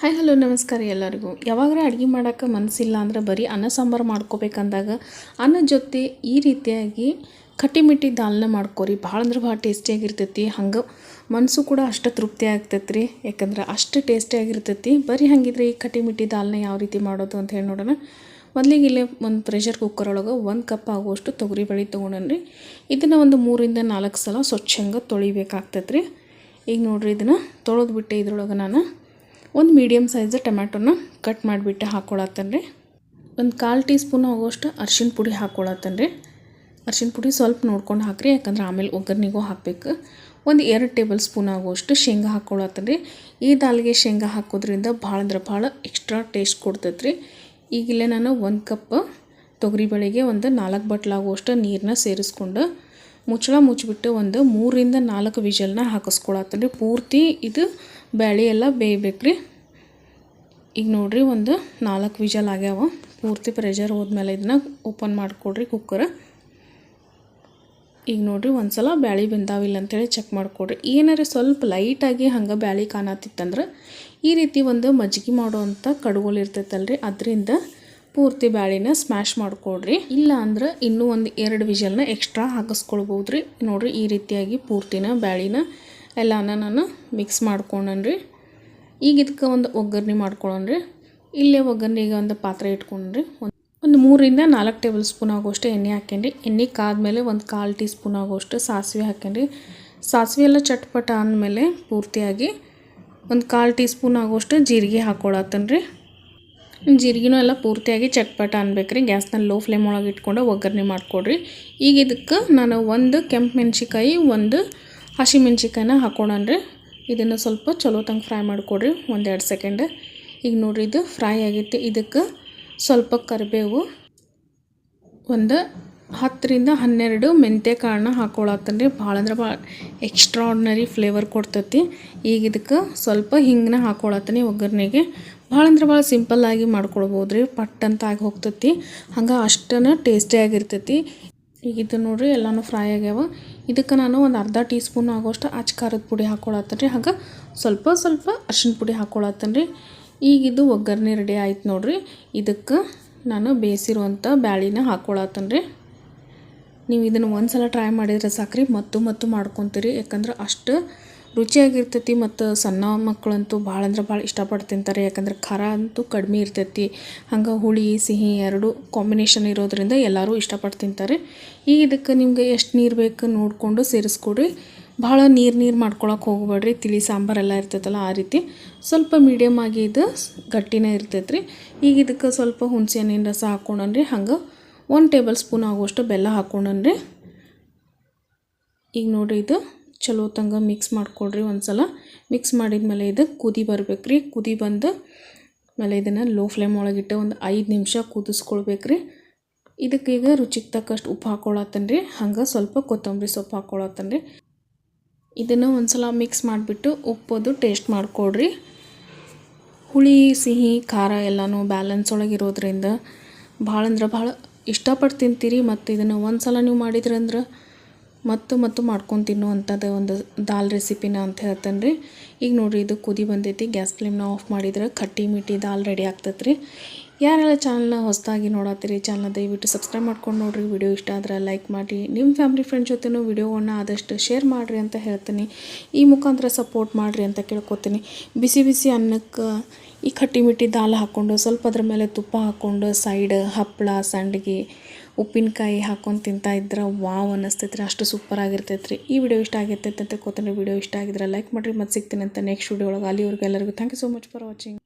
Hi hello ನಮಸ್ಕಾರ ಎಲ್ಲರಿಗೂ. ಯಾವಾಗಾರ ಅಡುಗೆ ಮಾಡೋಕ್ಕೆ ಮನಸ್ಸಿಲ್ಲ ಅಂದ್ರೆ ಬರೀ ಅನ್ನ ಸಾಂಬಾರು ಮಾಡ್ಕೋಬೇಕಂದಾಗ ಅನ್ನ ಜೊತೆ ಈ ರೀತಿಯಾಗಿ ಕಟ್ಟಿಮಿಟ್ಟಿ ದಾಲ್ನ ಮಾಡ್ಕೋರಿ. ಭಾಳ ಅಂದ್ರೆ ಭಾಳ ಟೇಸ್ಟಿಯಾಗಿರ್ತೈತಿ ಹಂಗೆ ಮನಸ್ಸು ಕೂಡ ಅಷ್ಟು ತೃಪ್ತಿ ಆಗ್ತೈತೆ ರೀ ಯಾಕಂದ್ರೆ ಅಷ್ಟು ಟೇಸ್ಟಿಯಾಗಿರ್ತೈತಿ ಬರೀ ಹಾಗಿದ್ರೆ ಈ ಕಟ್ಟಿಮಿಟ್ಟಿ ದಾಲ್ನ ಯಾವ ರೀತಿ ಮಾಡೋದು ಅಂತ ಹೇಳಿ ನೋಡೋಣ. ಮೊದಲಿಗೆ ಇಲ್ಲೇ ಒಂದು ಪ್ರೆಷರ್ ಕುಕ್ಕರ್ ಒಳಗೆ ಒಂದು ಕಪ್ ಆಗುವಷ್ಟು ತೊಗರಿ ಬಳಿ ತೊಗೊಂಡನ್ ರೀ ಇದನ್ನು ಒಂದು ಮೂರಿಂದ ನಾಲ್ಕು ಸಲ ಸ್ವಚ್ಛಂಗೆ ತೊಳಿಬೇಕಾಗ್ತೈತೆ ರೀ ಈಗ ನೋಡಿರಿ ಇದನ್ನು ತೊಳೆದ್ಬಿಟ್ಟೆ ಇದ್ರೊಳಗೆ ನಾನು. ಒಂದು ಮೀಡಿಯಮ್ ಸೈಜ್ ಟೊಮ್ಯಾಟೊನ ಕಟ್ ಮಾಡಿಬಿಟ್ಟು ಹಾಕ್ಕೊಳತ್ತೇನೆ ರೀ ಒಂದು ಕಾಲು ಟೀ ಸ್ಪೂನ್ ಆಗೋಷ್ಟು ಅರ್ಶಿನ ಪುಡಿ ಹಾಕ್ಕೊಳತ್ತೇನೆ ರೀ ಅರ್ಶಿಣ ಪುಡಿ ಸ್ವಲ್ಪ ನೋಡ್ಕೊಂಡು ಹಾಕಿರಿ, ಯಾಕಂದ್ರೆ ಆಮೇಲೆ ಒಗ್ಗರಣೆಗೂ ಹಾಕಬೇಕು. ಒಂದು ಎರಡು ಟೇಬಲ್ ಸ್ಪೂನ್ ಆಗುವಷ್ಟು ಶೇಂಗಾ ಹಾಕ್ಕೊಳತ್ತೇನೆ ರೀ ಈ ದಾಲ್ಗೆ ಶೇಂಗಾ ಹಾಕೋದ್ರಿಂದ ಭಾಳ ಅಂದ್ರೆ ಭಾಳ ಎಕ್ಸ್ಟ್ರಾ ಟೇಸ್ಟ್ ಕೊಡ್ತೈತೆ ರೀ ಈಗಿಲ್ಲೇ ನಾನು ಒಂದು ಕಪ್ ತೊಗರಿಬೇಳೆಗೆ ಒಂದು ನಾಲ್ಕು ಬಟ್ಲಾಗುವಷ್ಟು ನೀರನ್ನ ಸೇರಿಸ್ಕೊಂಡು ಮುಚ್ಚಳ ಮುಚ್ಚಿಬಿಟ್ಟು ಒಂದು ಮೂರಿಂದ ನಾಲ್ಕು ವಿಜಲ್ನ ರೀ ಪೂರ್ತಿ ಇದು ಬ್ಯಾಳೆ ಎಲ್ಲ ಬೇಯ್ಬೇಕು ರೀ ಈಗ ನೋಡಿರಿ ಒಂದು ನಾಲ್ಕು ವಿಜಲ್ ಆಗ್ಯಾವ. ಪೂರ್ತಿ ಪ್ರೆಷರ್ ಹೋದ್ಮೇಲೆ ಇದನ್ನ ಓಪನ್ ಮಾಡಿಕೊಡ್ರಿ ಕುಕ್ಕರ್ ಈಗ ನೋಡಿರಿ ಒಂದು ಸಲ ಬ್ಯಾಳಿ ಬೆಂದಾವಿಲ್ಲ ಅಂತೇಳಿ ಚೆಕ್ ಮಾಡಿಕೊಡ್ರಿ. ಏನಾರ ಸ್ವಲ್ಪ ಲೈಟಾಗಿ ಹಂಗೆ ಬ್ಯಾಳಿ ಕಾಣತ್ತಿತ್ತಂದ್ರೆ ಈ ರೀತಿ ಒಂದು ಮಜ್ಜಿಗೆ ಮಾಡುವಂಥ ಕಡುಗೋಲು ಇರ್ತೈತಲ್ರಿ. ಅದರಿಂದ ಪೂರ್ತಿ ಬ್ಯಾಳಿನ ಸ್ಮ್ಯಾಶ್ ಮಾಡಿಕೊಡ್ರಿ. ಇಲ್ಲ ಅಂದ್ರೆ ಇನ್ನೂ ಒಂದು ಎರಡು ವಿಜಲ್ನ ಎಕ್ಸ್ಟ್ರಾ ಹಾಕಿಸ್ಕೊಳ್ಬೋದು ರೀ ನೋಡಿರಿ ಈ ರೀತಿಯಾಗಿ ಪೂರ್ತಿನ ಬ್ಯಾಳಿನ ಎಲ್ಲನ ನಾನು ಮಿಕ್ಸ್ ಮಾಡ್ಕೊಂಡ್ರಿ ಈಗ ಇದಕ್ಕೆ ಒಂದು ಒಗ್ಗರಣೆ ಮಾಡ್ಕೊಳ್ಳೋಣ್ರಿ ಇಲ್ಲೇ ಒಗ್ಗರಣೆಗೆ ಒಂದು ಪಾತ್ರೆ ಇಟ್ಕೊಂಡ್ರಿ. ಒಂದು ಮೂರಿಂದ ನಾಲ್ಕು ಟೇಬಲ್ ಸ್ಪೂನ್ ಆಗೋಷ್ಟು ಎಣ್ಣೆ ಹಾಕ್ಯಂಡ್ರಿ ಎಣ್ಣೆ ಕಾದ್ಮೇಲೆ ಒಂದು ಕಾಲು ಟೀ ಸ್ಪೂನ್ ಆಗೋಷ್ಟು ಸಾಸಿವೆ ಹಾಕ್ಯಂಡ್ರಿ ಸಾಸಿವೆ ಎಲ್ಲ ಚಟ್ಪಟ ಅಂದಮೇಲೆ ಪೂರ್ತಿಯಾಗಿ ಒಂದು ಕಾಲು ಟೀ ಸ್ಪೂನ್ ಆಗೋಷ್ಟು ಜೀರಿಗೆ ಹಾಕ್ಕೊಳತ್ತನ್ರಿ ಜೀರಿಗೆನೂ ಎಲ್ಲ ಪೂರ್ತಿಯಾಗಿ ಚಟ್ಪಟ ಅನ್ಬೇಕ್ರಿ. ಗ್ಯಾಸ್ನ ಲೋ ಫ್ಲೇಮ್ ಒಳಗೆ ಇಟ್ಕೊಂಡು ಒಗ್ಗರಣೆ ಮಾಡಿಕೊಡ್ರಿ. ಈಗ ಇದಕ್ಕೆ ನಾನು ಒಂದು ಕೆಂಪು ಮೆಣಸಿಕಾಯಿ ಒಂದು ಹಸಿಮೆಣ್ಸಿಕಾಯಿನ ಹಾಕ್ಕೊಳನ್ರಿ ಇದನ್ನು ಸ್ವಲ್ಪ ಚಲೋ ತಂಗೆ ಫ್ರೈ ಮಾಡಿಕೊಡ್ರಿ, ಒಂದೆರಡು ಸೆಕೆಂಡ್ ಈಗ ನೋಡಿರಿ ಇದು ಫ್ರೈ ಆಗೈತಿ. ಇದಕ್ಕೆ ಸ್ವಲ್ಪ ಕರಿಬೇವು, ಒಂದು ಹತ್ತರಿಂದ ಹನ್ನೆರಡು ಮೆಂತ್ಯ ಕಾಳನ್ನ ಹಾಕೊಳತ್ತನ್ರಿ. ರೀ ಭಾಳ ಅಂದ್ರೆ ಭಾಳ ಎಕ್ಸ್ಟ್ರಾಡ್ನರಿ ಫ್ಲೇವರ್ ಕೊಡ್ತೈತಿ. ಈಗ ಇದಕ್ಕೆ ಸ್ವಲ್ಪ ಹಿಂಗನ್ನ ಹಾಕ್ಕೊಳತ್ತೀನಿ ಒಗ್ಗರಣೆಗೆ. ಭಾಳ ಅಂದ್ರೆ ಭಾಳ ಸಿಂಪಲ್ಲಾಗಿ ಮಾಡ್ಕೊಳ್ಬೋದು ರೀ ಪಟ್ ಅಂತ ಆಗಿ ಹೋಗ್ತೈತಿ. ಹಂಗೆ ಅಷ್ಟನ್ನು ಟೇಸ್ಟಿಯಾಗಿರ್ತೈತಿ ಈಗ ಇದು ನೋಡಿರಿ, ಎಲ್ಲನೂ ಫ್ರೈ ಆಗ್ಯಾವ. ಇದಕ್ಕೆ ನಾನು ಒಂದು ಅರ್ಧ ಟೀ ಸ್ಪೂನ್ ಆಗೋಷ್ಟು ಅಚ್ಚ ಖಾರದ ಪುಡಿ ಹಾಕ್ಕೊಳತ್ತೇನೆ ಹಾಗೆ ಸ್ವಲ್ಪ ಸ್ವಲ್ಪ ಅರ್ಶಿನ ಪುಡಿ ಹಾಕ್ಕೊಳತ್ತೇನೆ ಈಗ ಇದು ಒಗ್ಗರಣೆ ರೆಡಿ ಆಯ್ತು ನೋಡಿರಿ. ಇದಕ್ಕೆ ನಾನು ಬೇಯಿಸಿರುವಂಥ ಬ್ಯಾಳಿನ ಹಾಕ್ಕೊಳತ್ತೇನೆ ನೀವು ಇದನ್ನು ಒಂದು ಸಲ ಟ್ರೈ ಮಾಡಿದರೆ ಸಾಕ್ರಿ. ಮತ್ತು ಮತ್ತು ಮಾಡ್ಕೊತೀರಿ. ಯಾಕಂದ್ರೆ ಅಷ್ಟು ರುಚಿಯಾಗಿರ್ತೈತಿ ಮತ್ತು ಸಣ್ಣ ಮಕ್ಕಳಂತೂ ಭಾಳ ಅಂದ್ರೆ ಭಾಳ ಇಷ್ಟಪಟ್ಟು ತಿಂತಾರೆ. ಯಾಕಂದ್ರೆ ಖಾರ ಅಂತೂ ಕಡಿಮೆ ಇರ್ತೈತಿ. ಹಂಗೆ ಹುಳಿ, ಸಿಹಿ ಎರಡು ಕಾಂಬಿನೇಷನ್ ಇರೋದರಿಂದ ಎಲ್ಲರೂ ಇಷ್ಟಪಟ್ಟು ತಿಂತಾರೆ. ಈಗ ಇದಕ್ಕೆ ನಿಮ್ಗೆ ಎಷ್ಟು ನೀರು ಬೇಕು ನೋಡಿಕೊಂಡು ಸೇರಿಸ್ಕೊಡ್ರಿ ಭಾಳ ನೀರು ನೀರು ಮಾಡ್ಕೊಳಕ್ಕೆ ಹೋಗ್ಬೇಡ್ರಿ. ತಿಳಿ ಸಾಂಬಾರೆಲ್ಲ ಇರ್ತೈತಲ್ಲ ಆ ರೀತಿ. ಸ್ವಲ್ಪ ಮೀಡಿಯಮ್ ಆಗಿ ಇದು ಗಟ್ಟಿನೇ ಇರ್ತೈತೆ ರೀ ಈಗ ಇದಕ್ಕೆ ಸ್ವಲ್ಪ ಹುಣಸೆ ಹಣ್ಣಿನ ರಸ ಹಾಕ್ಕೊಂಡನ್ರಿ ಹಂಗೆ ಒಂದು ಟೇಬಲ್ ಸ್ಪೂನ್ ಆಗುವಷ್ಟು ಬೆಲ್ಲ ಹಾಕ್ಕೊಂಡನ್ರಿ ಈಗ ನೋಡಿರಿ ಇದು. ಚಲೋ ತಂಗ ಮಿಕ್ಸ್ ಮಾಡ್ಕೊಳ್ರಿ ಒಂದು ಸಲ ಮಿಕ್ಸ್ ಮಾಡಿದ್ಮೇಲೆ ಇದು ಕುದಿ ಬರ್ಬೇಕು ರೀ ಕುದಿ ಬಂದು ಆಮೇಲೆ ಇದನ್ನು ಲೋ ಫ್ಲೇಮ್ ಒಳಗಿಟ್ಟು ಒಂದು ಐದು ನಿಮಿಷ ಕುದಿಸ್ಕೊಳ್ಬೇಕ್ರಿ. ಇದಕ್ಕೆ ಈಗ ರುಚಿಗೆ ತಕ್ಕಷ್ಟು ಉಪ್ಪು ಹಾಕ್ಕೊಳತ್ತೇನೆ ರೀ ಹಂಗೆ ಸ್ವಲ್ಪ ಕೊತ್ತಂಬರಿ ಸೊಪ್ಪು ಹಾಕ್ಕೊಳತ್ತೇನೆ ರೀ ಇದನ್ನು ಒಂದು ಸಲ ಮಿಕ್ಸ್ ಮಾಡಿಬಿಟ್ಟು ಉಪ್ಪದು ಟೇಸ್ಟ್ ಮಾಡಿಕೊಡ್ರಿ ಹುಳಿ, ಸಿಹಿ, ಖಾರ ಎಲ್ಲನೂ ಬ್ಯಾಲೆನ್ಸ್ ಒಳಗಿರೋದ್ರಿಂದ ಭಾಳ ಅಂದ್ರೆ ಭಾಳ ಇಷ್ಟಪಟ್ಟು ತಿಂತೀರಿ. ಮತ್ತು ಇದನ್ನು ಒಂದು ಸಲ ನೀವು ಮಾಡಿದ್ರಂದ್ರೆ ಮತ್ತು ಮತ್ತು ಮಾಡ್ಕೊಂಡು ತಿನ್ನುವಂಥದ್ದು ಒಂದು ದಾಲ್ ರೆಸಿಪಿನ ಅಂತ ಹೇಳ್ತೇನೆ ರೀ. ಈಗ ನೋಡಿರಿ ಇದು ಕುದಿ ಬಂದೈತಿ, ಗ್ಯಾಸ್ ಫ್ಲೇಮ್ನ ಆಫ್ ಮಾಡಿದ್ರೆ ಕಟ್ಟಿ ಮಿಟ್ಟಿ ದಾಲ್ ರೆಡಿ ಆಗ್ತೈತೆ ರೀ ಯಾರೆಲ್ಲ ಚಾನಲ್ನ ಹೊಸದಾಗಿ ನೋಡತ್ತೀರಿ ಚಾನಲ್ನ ದಯವಿಟ್ಟು ಸಬ್ಸ್ಕ್ರೈಬ್ ಮಾಡ್ಕೊಂಡು ನೋಡಿರಿ. ವಿಡಿಯೋ ಇಷ್ಟ ಆದ್ರೆ ಲೈಕ್ ಮಾಡಿ ನಿಮ್ಮ ಫ್ಯಾಮಿಲಿ ಫ್ರೆಂಡ್ ಜೊತೆನೂ ವಿಡಿಯೋವನ್ನು ಆದಷ್ಟು ಶೇರ್ ಮಾಡಿರಿ ಅಂತ ಹೇಳ್ತೀನಿ. ಈ ಮುಖಾಂತರ ಸಪೋರ್ಟ್ ಮಾಡಿರಿ ಅಂತ ಕೇಳ್ಕೊತೀನಿ. ಬಿಸಿ ಬಿಸಿ ಅನ್ನಕ್ಕೆ ಈ ಕಟ್ಟಿ ಮಿಟ್ಟಿ ದಾಲ್ ಹಾಕ್ಕೊಂಡು ಸ್ವಲ್ಪ ಅದ್ರ ಮೇಲೆ ತುಪ್ಪ ಹಾಕ್ಕೊಂಡು ಸೈಡ್ ಹಪ್ಪಳ, ಸಂಡಿಗೆ, ಉಪ್ಪಿನಕಾಯಿ ಹಾಕ್ಕೊಂಡು ತಿಂತಾ ಇದ್ರೆ ವಾವ್ ಅನ್ನಿಸ್ತೈತ್ರಿ, ಅಷ್ಟು ಸೂಪರ್ ಆಗಿರ್ತೈತೆ ರೀ ಈ ವಿಡಿಯೋ ಇಷ್ಟ ಆಗಿರ್ತೈತೆ ಅಂತ ಕೂತ ವಿಡಿಯೋ ಇಷ್ಟ ಆಗಿದ್ರೆ ಲೈಕ್ ಮಾಡಿರಿ, ಮತ್ತೆ ಸಿಗ್ತೀನಿ ಅಂತ ನೆಕ್ಸ್ಟ್ ವಿಡಿಯೋ ಒಳಗೆ. ಅಲ್ಲಿವರೆಗೂ ಎಲ್ಲರಿಗೂ thank you so much for watching